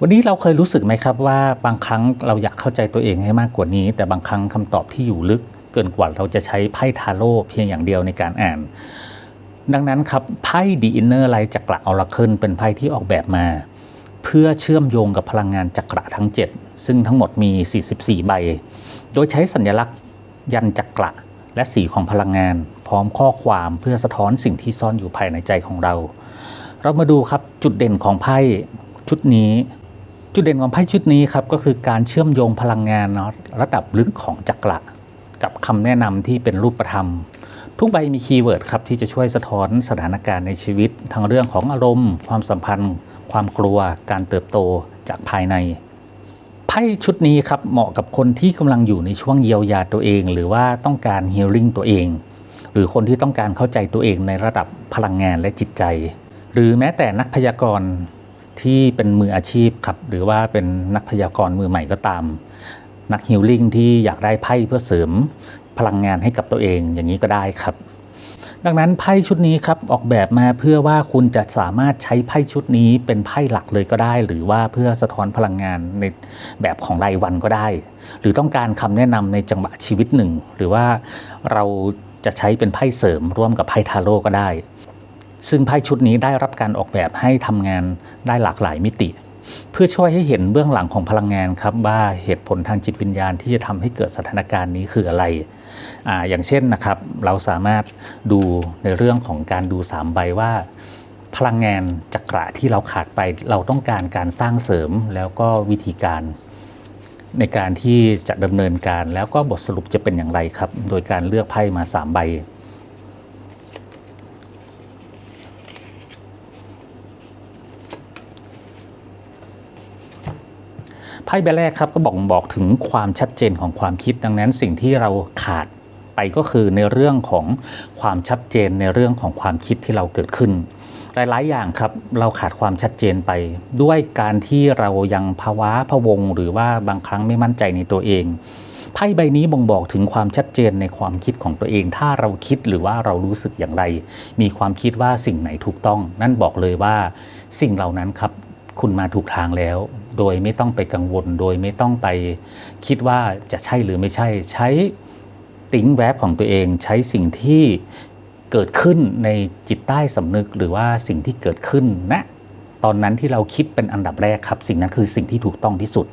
วันนี้เราเคยรู้สึกไหมครับว่าบางครั้งเราอยากเข้าใจตัวเองให้มากกว่านี้ แต่บางครั้งคำตอบที่อยู่ลึกเกินกว่าเราจะใช้ไพ่ทาโร่เพียงอย่างเดียวในการอ่าน ดังนั้นครับไพ่ The Inner Light จักระออราเคิลเป็นไพ่ที่ออกแบบมา เพื่อเชื่อมโยงกับพลังงานจักระทั้ง 7 ซึ่งทั้งหมดมี 44 ใบ โดยใช้สัญลักษณ์ยันจักระและสีของพลังงาน พร้อมข้อความเพื่อสะท้อนสิ่งที่ซ่อนอยู่ภายในใจของเรา เรามาดูครับจุดเด่นของไพ่ ชุดนี้ จุดเด่นของไพ่ชุดนี้ครับก็คือการเชื่อมโยงพลังงานเนาะระดับลึกของจักระกับคำแนะนำที่เป็นรูปธรรม ทุกใบมีคีย์เวิร์ดครับที่จะช่วยสะท้อนสถานการณ์ในชีวิต ทั้งเรื่องของอารมณ์ ความสัมพันธ์ ความกลัว การเติบโตจากภายในไพ่ชุดนี้ครับเหมาะกับคนที่กำลังอยู่ในช่วงเยียวยาตัวเอง หรือว่าต้องการฮีลลิ่งตัวเอง หรือคนที่ต้องการเข้าใจตัวเองในระดับพลังงานและจิตใจ หรือแม้แต่นักพยากรณ์ ที่เป็นมืออาชีพครับหรือว่าเป็นนักพยากรณ์มือใหม่ก็ตาม นักฮิลลิ่งที่อยากได้ไพ่เพื่อเสริมพลังงานให้กับตัวเองอย่างนี้ก็ได้ครับ ดังนั้นไพ่ชุดนี้ครับออกแบบมาเพื่อว่าคุณจะสามารถใช้ไพ่ชุดนี้เป็นไพ่หลักเลยก็ได้ หรือว่าเพื่อสะท้อนพลังงานในแบบของรายวันก็ได้ หรือต้องการคำแนะนำในจังหวะชีวิตหนึ่ง หรือว่าเราจะใช้เป็นไพ่เสริมร่วมกับไพ่ทาโร่ก็ได้ ซึ่งไพ่ชุดนี้ได้รับการออกแบบให้ทำงานได้หลากหลายมิติ เพื่อช่วยให้เห็นเบื้องหลังของพลังงานครับว่าเหตุผลทางจิตวิญญาณที่จะทำให้เกิดสถานการณ์นี้คืออะไรออย่างเช่นนะครับ เราสามารถดูในเรื่องของการดู3ใบว่าพลังงานจักระที่เราขาดไปเราต้องการการสร้างเสริมแล้วก็วิธีการ ในการที่จะดำเนินการแล้วก็บทสรุปจะเป็นอย่างไรครับ โดยการเลือกไพ่มา 3 ใบ ไพ่ใบแรกครับก็บอกบอกถึงความชัดเจนของความคิดดังนั้นสิ่งที่เราขาดไปก็คือในเรื่องของความชัดเจนในเรื่องของความคิดที่เราเกิดขึ้น หลาย ๆ อย่างครับเราขาดความชัดเจนไป ด้วยการที่เรายังภาวะพะวง หรือว่าบางครั้งไม่มั่นใจในตัวเองไพ่ใบนี้บ่งบอกถึงความชัดเจนในความคิดของตัวเอง ถ้าเราคิดหรือว่าเรารู้สึกอย่างไร มีความคิดว่าสิ่งไหนถูกต้อง นั่นบอกเลยว่าสิ่งเหล่านั้นครับ คุณมาถูกทางแล้ว โดยไม่ต้องไปกังวล โดยไม่ต้องไปคิดว่าจะใช่หรือไม่ใช่ ใช้ติ้งแวบของตัวเอง ใช้สิ่งที่เกิดขึ้นในจิตใต้สำนึกหรือว่าสิ่งที่เกิดขึ้นณนะตอนนั้นที่เราคิดเป็นอันดับแรกครับ สิ่งนั้นคือสิ่งที่ถูกต้องที่สุด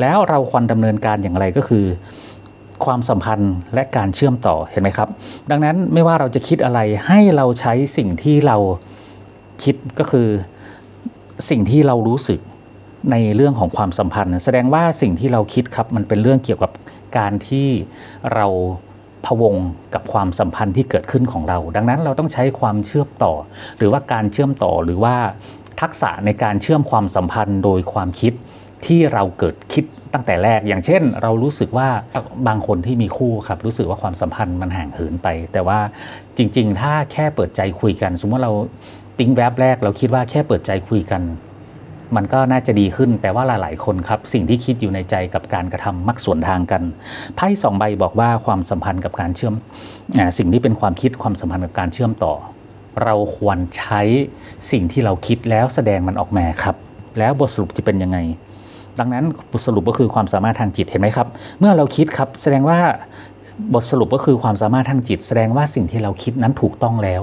แล้วเราควรดำเนินการอย่างไรก็คือความสัมพันธ์และการเชื่อมต่อเห็นไหมครับ ดังนั้นไม่ว่าเราจะคิดอะไรให้เราใช้สิ่งที่เราคิดก็คือ สิ่งที่เรารู้สึกในเรื่องของความสัมพันธ์ แสดงว่าสิ่งที่เราคิดครับมันเป็นเรื่องเกี่ยวกับการที่เราพะวงกับความสัมพันธ์ที่เกิดขึ้นของเรา ดังนั้นเราต้องใช้ความเชื่อมต่อ หรือว่าการเชื่อมต่อหรือว่าทักษะในการเชื่อมความสัมพันธ์โดยความคิดที่เราเกิดคิด ตั้งแต่แรกอย่างเช่น เรารู้สึกว่าบางคนที่มีคู่ครับรู้สึกว่าความสัมพันธ์มันห่างเหินไป แต่ว่าจริง ๆ ถ้าแค่เปิดใจคุยกัน สมมติเราติ้งแวบแรก เราคิดว่าแค่เปิดใจคุยกัน มันก็น่าจะดีขึ้น แต่ว่าหลาย ๆ คนครับ สิ่งที่คิดอยู่ในใจกับการกระทำมักสวนทางกันไพ่สองใบบอกว่าความสัมพันธ์กับการเชื่อมสิ่งที่เป็นความคิดความสัมพันธ์กับการเชื่อมต่อ เราควรใช้สิ่งที่เราคิดแล้วแสดงมันออกมาครับ แล้วบทสรุปจะเป็นยังไง ดังนั้นบทสรุปก็คือความสามารถทางจิตเห็นไหมครับ เมื่อเราคิดครับแสดงว่าบทสรุปก็คือความสามารถทางจิต แสดงว่าสิ่งที่เราคิดนั้นถูกต้องแล้ว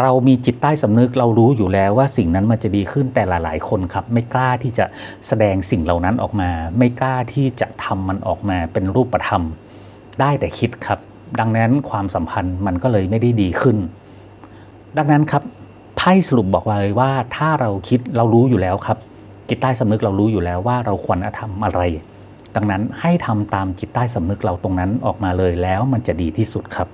เรามีจิตใต้สำนึกเรารู้อยู่แล้วว่าสิ่งนั้นมันจะดีขึ้นแต่หลายๆคนครับ ไม่กล้าที่จะแสดงสิ่งเหล่านั้นออกมา ไม่กล้าที่จะทำมันออกมาเป็นรูปธรรม ได้แต่คิดครับ ดังนั้นความสัมพันธ์มันก็เลยไม่ได้ดีขึ้น ดังนั้นครับไพ่สรุปบอกไว้ว่าถ้าเราคิดเรารู้อยู่แล้วครับ จิตใต้สำนึกเรารู้อยู่แล้วว่าเราควรจะทำอะไร ดังนั้นให้ทำตามจิตใต้สำนึกเราตรงนั้นออกมาเลยแล้วมันจะดีที่สุดครับ